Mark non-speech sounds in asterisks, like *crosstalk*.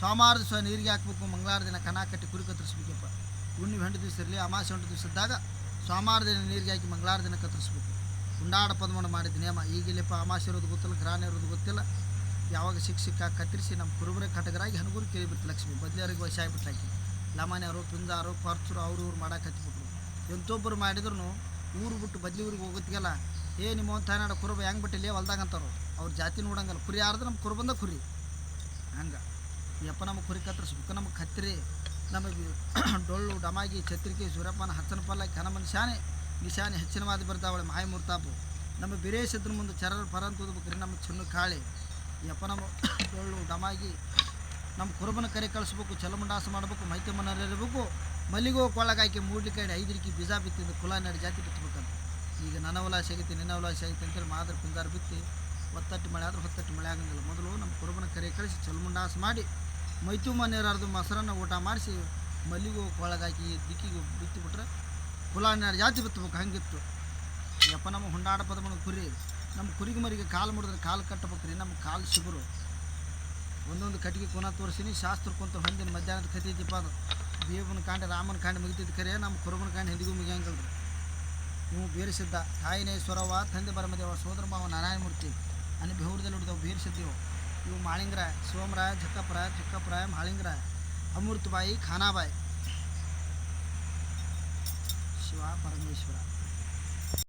ಸೋಮವಾರದ ದಿವಸ ನೀರಿಗೆ ಹಾಕ್ಬೇಕು, ಮಂಗಳವಾರ ದಿನ ಕನ ಕಟ್ಟಿ ಕುರಿ ಕತ್ತರಿಸ್ಬೇಕಪ್ಪ. ಹುಣ್ಣಿಮೆ ಹೆಂಟು ದಿವಸ ಇರಲಿ ಅಮಾಸೆ ಹೆಂಟು ದಿವಸ ಇದ್ದಾಗ ಸೋಮವಾರ ದಿನ ನೀರಿಗೆ ಹಾಕಿ ಮಂಗಳವಾರ ದಿನ ಕತ್ತರಿಸ್ಬೇಕು. ಉಂಡಾಡ ಪದ್ಮಣ ಮಾಡಿದ ನಿಯಮ ಈಗಿಲ್ಲಪ್ಪ ಅಮಾಸೆ ಇರೋದು ಗೊತ್ತಿಲ್ಲ ಗ್ರಾನ ಇರೋದು ಗೊತ್ತಿಲ್ಲ. ಯಾವಾಗ ಸಿಕ್ಕ ಕತ್ತರಿಸಿ ನಮ್ಮ ಕುರುಬರ ಕಟಗರಾಗಿ ಹನಗೂರು ಕೇಳಿಬಿಟ್ಟು ಲಕ್ಷ್ಮಿ ಬದಲಿಯವ್ರಿಗೆ ವಶ ಆಗ್ಬಿಟ್ಟು ಹಾಕಿ ಲಮಾನಿಯವರು ಪಿಂಜಾರು, ಪರ್ಚರು ಅವರು ಇವ್ರು ಮಾಡಕ್ಕೆ ಹತ್ತಿಬಿಟ್ರು ಎಂತೊಬ್ಬರು ಮಾಡಿದ್ರು ಊರು ಬಿಟ್ಟು ಬದ್ಲಿ ಊರಿಗೆ ಹೋಗೋತ್ತಿಗೆಲ್ಲ ಏ ನಿಮ್ಮ ತಾಯ್ನಾಡ ಕುರುಬ ಹೆಂಗೆ ಬಿಟ್ಟಿಲ್ಲ ಹೊಲ್ದಾಗ ಅಂತಾರು. ಅವ್ರ ಜಾತಿ ನೋಡಂಗಲ್ಲ. ಕುರಿ ಯಾರ್ದು? ನಮ್ಮ ಕುರುಬಂದ ಕುರಿ. ಹಂಗೆ. ಯಪ್ಪ, ನಮಗೆ ಕುರಿ ಕತ್ತರಿಸ್ಬೇಕು ನಮಗೆ ಕತ್ತಿರಿ ನಮಗೆ *coughs* ಡೊಳ್ಳು, ಡಮಾಗಿ, ಛತ್ರಿಕೆ ಸೂರ್ಯಪ್ಪನ ಹಚ್ಚನ ಪಲ್ಲ ಹನುಮನ್ ಶಾನೆ. ನಿಶಾನೆ ಹೆಚ್ಚಿನ ಮಾತು ಬರ್ತಾವಳೆ, ಮಾಯ ಮುರ್ತಾಪು. ನಮ್ಮ ಬಿರೇಶದ್ರ ಮುಂದೆ ಚರರ ಪರ ಅಂತ ಓದ್ಬೇಕ್ರಿ ನಮ್ಮ ಚಿನ್ನ ಕಾಳಿ. ಯಪ್ಪ ನಮ್ಮ *coughs* ಡೊಳ್ಳು, ಡಮಾಗಿ ನಮ್ಮ ಕುರುಬನ ಕರೆ ಕಳಿಸ್ಬೇಕು ಚಲಮುಂಡಾಸ ಮಾಡಬೇಕು ಮೈತೆ ಇರಬೇಕು. ಮಲ್ಲಿಗೋ ಕೊಳಗಾಕಿ ಮೂಡ್ಲಿಕ್ಕೆ ಐದರಿಕಿ ಬೀಜ ಬಿತ್ತಿದ್ದು, ಕುಲ ನಡೆ ಜಾತಿ ಬಿತ್ತಬೇಕಂತ ಈಗ ನನ್ನ ಉಲಾಸ ಆಗೈತಿ, ನಿನ್ನ ಉಲಾಸ ಆಗೈತಿ ಅಂತೇಳಿ ಮಾದ್ರ ಪಿಂಗಾರ ಬಿತ್ತಿ, ಹೊತ್ತಟ್ಟು ಮಳೆ ಆದ್ರೆ ಹೊತ್ತಟ್ಟು ಮಳೆ ಆಗಂಗಿಲ್ಲ. ಮೊದಲು ನಮ್ಮ ಕುರುಬನ ಕರೆ ಕಳಿಸಿ ಚಲಮುಂಡಾಸ ಮಾಡಿ ಮೈತು ಮನೆಯವ್ರದ್ದು ಮೊಸರನ್ನ ಊಟ ಮಾಡಿಸಿ ಮಲ್ಲಿಗೆ ಕೊಳಗಾಕಿ ದಿಕ್ಕಿಗೆ ಬಿತ್ತಿಬಿಟ್ರೆ ಕುಲಾನಾಡಿ ಜಾತಿ ಬಿತ್ತಬೇಕು, ಹಂಗಿತ್ತು. ಯಪ್ಪ, ನಮ್ಮ ಹುಂಡಾಡ ಪದಮನ ಕುರಿ. ನಮ್ಮ ಕುರಿಗೆ ಮರಿಗೆ ಕಾಲು ಮುಡಿದ್ರೆ ಕಾಲು ಕಟ್ಟಬೇಕ್ರಿ ನಮ್ಮ ಕಾಲು ಸಿಗುರು. ಒಂದೊಂದು ಕಟ್ಟಿಗೆ ಕುನ ತೋರಿಸಿನಿ, ಶಾಸ್ತ್ರ ಕುಂತ ಹೊಂದಿನ, ಮಧ್ಯಾಹ್ನದ ಕತೆ ಐತಿಪ್ಪ ಅದು. ದೇವನ ಕಾಂಡ, ರಾಮನ ಕಾಂಡ ಮುಗಿತಿದ್ದು ಕರೆ, ನಮ್ಮ ಕುರುಬನ ಕಾಂಡ ಹಿಂದಿಗೂ ಮುಗಿಯಂಗಲ್ರಿ. ನೀವು ಬೇರಿಸಿದ್ದ ತಾಯಿನೇ ಸ್ವರವ, ತಂದೆ ಬರಮದೇವ, ಸೋದರ ಮಾವ, ನಾರಾಯಣಮೂರ್ತಿ. ಅನ್ನ ಬೆಹೂರದಲ್ಲಿ ಹುಡ್ದವು ಬೇರಿಸಿದ್ದೆವು ಇವು ಮಾಳಿಂಗರಾಯ ಸೋಮರಾಯ ಜಕ್ಕಪ್ಪರಾಯ ಚಿಕ್ಕಪ್ಪರಾಯ ಮಾಳಿಂಗರಾಯ ಅಮೃತಬಾಯಿ ಖಾನಾಬಾಯಿ. ಶಿವ ಪರಮೇಶ್ವರ.